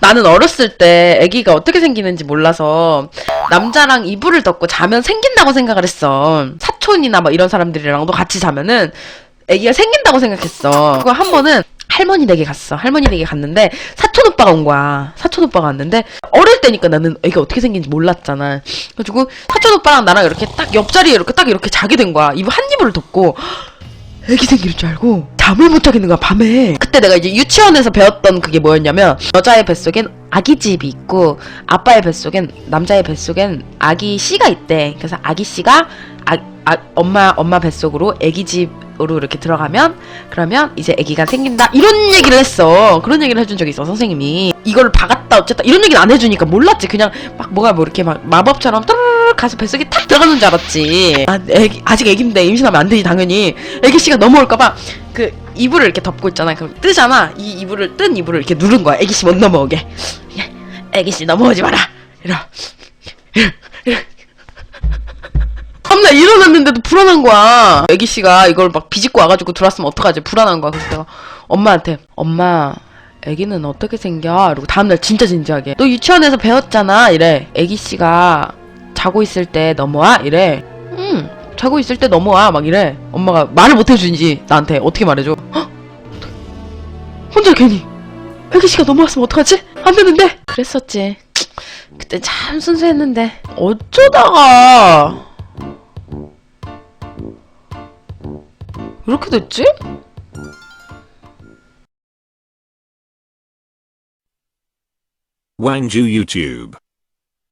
나는 어렸을 때 아기가 어떻게 생기는지 몰라서 남자랑 이불을 덮고 자면 생긴다고 생각을 했어. 사촌이나 뭐 이런 사람들이랑도 같이 자면은 아기가 생긴다고 생각했어. 그거 한 번은 할머니 댁에 갔어. 할머니 댁에 갔는데 사촌 오빠가 온 거야. 사촌 오빠가 왔는데 어릴 때니까 나는 애가 어떻게 생긴지 몰랐잖아. 그래가지고 사촌 오빠랑 나랑 이렇게 딱 옆자리에 이렇게 딱 이렇게 자게 된 거야. 이불 한 이불을 덮고 애기 생길 줄 알고 잠을 못 자겠는 거야 밤에. 그때 내가 이제 유치원에서 배웠던 그게 뭐였냐면 여자의 뱃속엔 아기 집이 있고 아빠의 뱃속엔 남자의 뱃속엔 아기 씨가 있대. 그래서 아기 씨가 아, 아, 엄마 엄마 뱃속으로 아기 집으로 이렇게 들어가면 그러면 이제 아기가 생긴다 이런 얘기를 했어. 그런 얘기를 해준 적이 있어 선생님이. 이걸 박았다 어쨌다 이런 얘기는 안 해주니까 몰랐지. 그냥 막 뭐가 뭐 이렇게 막 마법처럼 따르 르 가서 뱃속에 탁 들어가는 줄 알았지. 아, 애기, 아직 애기인데 임신하면 안 되지 당연히. 애기 씨가 넘어올까봐 그 이불을 이렇게 덮고 있잖아. 그럼 뜨잖아. 이 이불을 뜬 이불을 이렇게 누른 거야. 애기 씨 못 넘어오게. 애기 씨 넘어오지 마라. 이러. 다음날 일어났는데도 불안한 거야. 애기 씨가 이걸 막 비집고 와가지고 들어왔으면 어떡하지? 불안한 거야. 그래서 내가 엄마한테 엄마 애기는 어떻게 생겨? 이러고 다음날 진짜 진지하게 너 유치원에서 배웠잖아. 이래. 애기 씨가 자고 있을 때 넘어와? 이래. 응. 자고 있을 때 넘어와. 막 이래. 엄마가 말을 못 해주지. 나한테 어떻게 말해줘? 헉! 혼자 괜히 애기 씨가 넘어왔으면 어떡하지? 안 되는데. 그랬었지. 그때 참 순수했는데 어쩌다가 이렇게 됐지? Wangju YouTube.